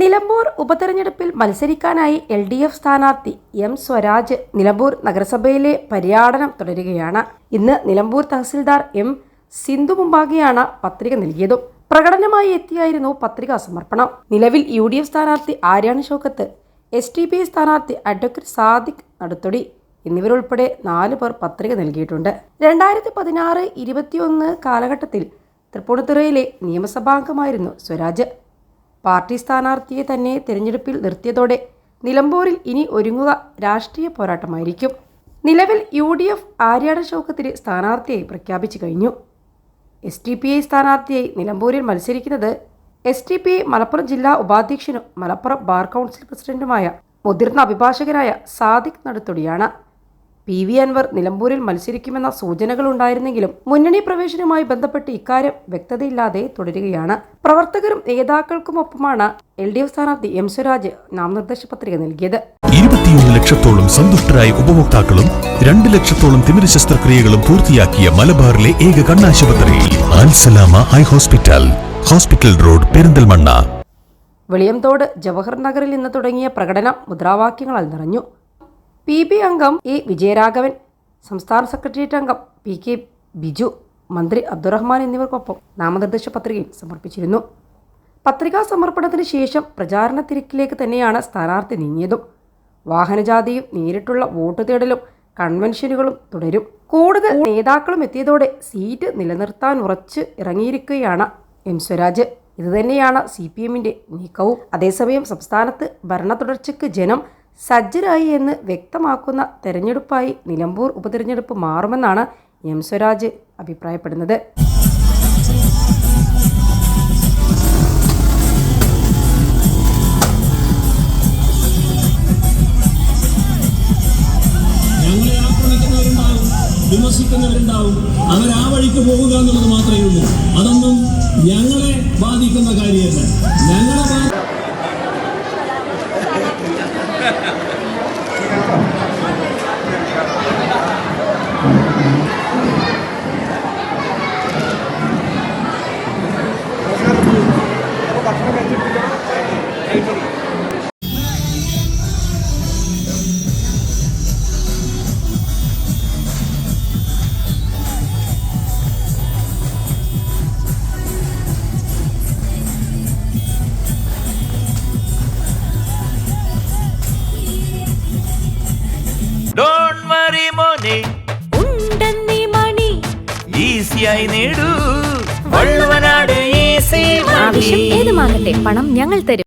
നിലമ്പൂർ ഉപതെരഞ്ഞെടുപ്പിൽ മത്സരിക്കാനായി L D F സ്ഥാനാർത്ഥി എം സ്വരാജ് നിലമ്പൂർ നഗരസഭയിലെ പര്യടനം തുടരുകയാണ്. ഇന്ന് നിലമ്പൂർ തഹസിൽദാർ എം സിന്ധു മുമ്പാകെയാണ് പത്രിക നൽകിയതും. പ്രകടനമായി എത്തിയായിരുന്നു പത്രികാ സമർപ്പണം. നിലവിൽ യു ഡി എഫ് സ്ഥാനാർത്ഥി Aryadan Shoukath S T P സ്ഥാനാർത്ഥി അഡ്വക്കേറ്റ് സാദിഖ് നടുത്തൊടി എന്നിവരുൾപ്പെടെ നാല് പേർ പത്രിക നൽകിയിട്ടുണ്ട്. രണ്ടായിരത്തി പതിനാറ് ഇരുപത്തിയൊന്ന് കാലഘട്ടത്തിൽ തൃപ്പൂണിത്തുറയിലെ നിയമസഭാംഗമായിരുന്നു സ്വരാജ്. പാർട്ടി സ്ഥാനാർത്ഥിയെ തന്നെ തിരഞ്ഞെടുപ്പിൽ നിർത്തിയതോടെ നിലമ്പൂരിൽ ഇനി ഒരുങ്ങുക രാഷ്ട്രീയ പോരാട്ടമായിരിക്കും. നിലവിൽ യു ഡി എഫ് ആര്യാട ശോകത്തിന് സ്ഥാനാർത്ഥിയായി പ്രഖ്യാപിച്ചു കഴിഞ്ഞു. എസ് ടി പി ഐ സ്ഥാനാർത്ഥിയായി നിലമ്പൂരിൽ മത്സരിക്കുന്നത് S T P I Malappuram ജില്ലാ ഉപാധ്യക്ഷനും മലപ്പുറം ബാർ കൗൺസിൽ പ്രസിഡന്റുമായ മുതിർന്ന അഭിഭാഷകനായ സാദിഖ് നടുത്തൊടിയാണ്. പി വി അൻവർ നിലമ്പൂരിൽ മത്സരിക്കുമെന്ന സൂചനകളുണ്ടായിരുന്നെങ്കിലും മുന്നണി പ്രവേശനവുമായി ബന്ധപ്പെട്ട് ഇക്കാര്യം വ്യക്തതയില്ലാതെ തുടരുകയാണ്. പ്രവർത്തകരും നേതാക്കൾക്കുമൊപ്പമാണ് എൽ ഡി എഫ് സ്ഥാനാർത്ഥി എം സുരാജ് നാമനിർദ്ദേശ പത്രിക നൽകിയത്. ഇരുപത്തിയൊന്ന് ലക്ഷത്തോളം സന്തുഷ്ടരായ ഉപഭോക്താക്കളും രണ്ട് ലക്ഷത്തോളം തിമിര ശസ്ത്രക്രിയകളും പൂർത്തിയാക്കിയ മലബാറിലെ ഏക കണ്ണാശുപത്രി Al Salama eye hospital hospital road Perinthalmanna. Veliyamthode Jawahar നഗറിൽ നിന്ന് തുടങ്ങിയ പ്രകടനം മുദ്രാവാക്യങ്ങളാൽ നിറഞ്ഞു. പി ബി അംഗം എ വിജയരാഘവൻ സംസ്ഥാന സെക്രട്ടേറിയറ്റ് അംഗം പി കെ ബിജു മന്ത്രി അബ്ദുറഹ്മാൻ എന്നിവർക്കൊപ്പം നാമനിർദ്ദേശ പത്രികയും സമർപ്പിച്ചിരുന്നു. പത്രികാ സമർപ്പണത്തിന് ശേഷം പ്രചാരണ തിരക്കിലേക്ക് തന്നെയാണ് സ്ഥാനാർത്ഥി നീങ്ങിയതും. വാഹനജാതിയും നേരിട്ടുള്ള വോട്ട് തേടലും കൺവെൻഷനുകളും തുടരും. കൂടുതൽ നേതാക്കളും എത്തിയതോടെ സീറ്റ് നിലനിർത്താൻ ഉറച്ച് ഇറങ്ങിയിരിക്കുകയാണ് എം സ്വരാജ്. ഇതുതന്നെയാണ് സി പി എമ്മിന്റെ നീക്കവും. അതേസമയം സംസ്ഥാനത്ത് ഭരണ തുടർച്ചയ്ക്ക് ജനം സജ്ജരായി എന്ന് വ്യക്തമാക്കുന്ന തെരഞ്ഞെടുപ്പായി നിലമ്പൂർ ഉപതെരഞ്ഞെടുപ്പ് മാറുമെന്നാണ് എം സ്വരാജ് അഭിപ്രായപ്പെടുന്നത്. വിമർശിക്കുന്നവരുണ്ടാവും. അവർ ആ വഴിക്ക് പോകുക എന്നുള്ളത് മാത്രമേ ഉള്ളൂ. അതൊന്നും ഞങ്ങളെ ബാധിക്കുന്ന കാര്യമല്ല. ഞങ്ങളെ വറി മോനെ ഉണ്ടെന്നീ മണി. ഈസിയായി നേടൂ. വള്ളുവനാട് ഈസി ആവശ്യം ഏതുമാകട്ടെ പണം ഞങ്ങൾ തരും.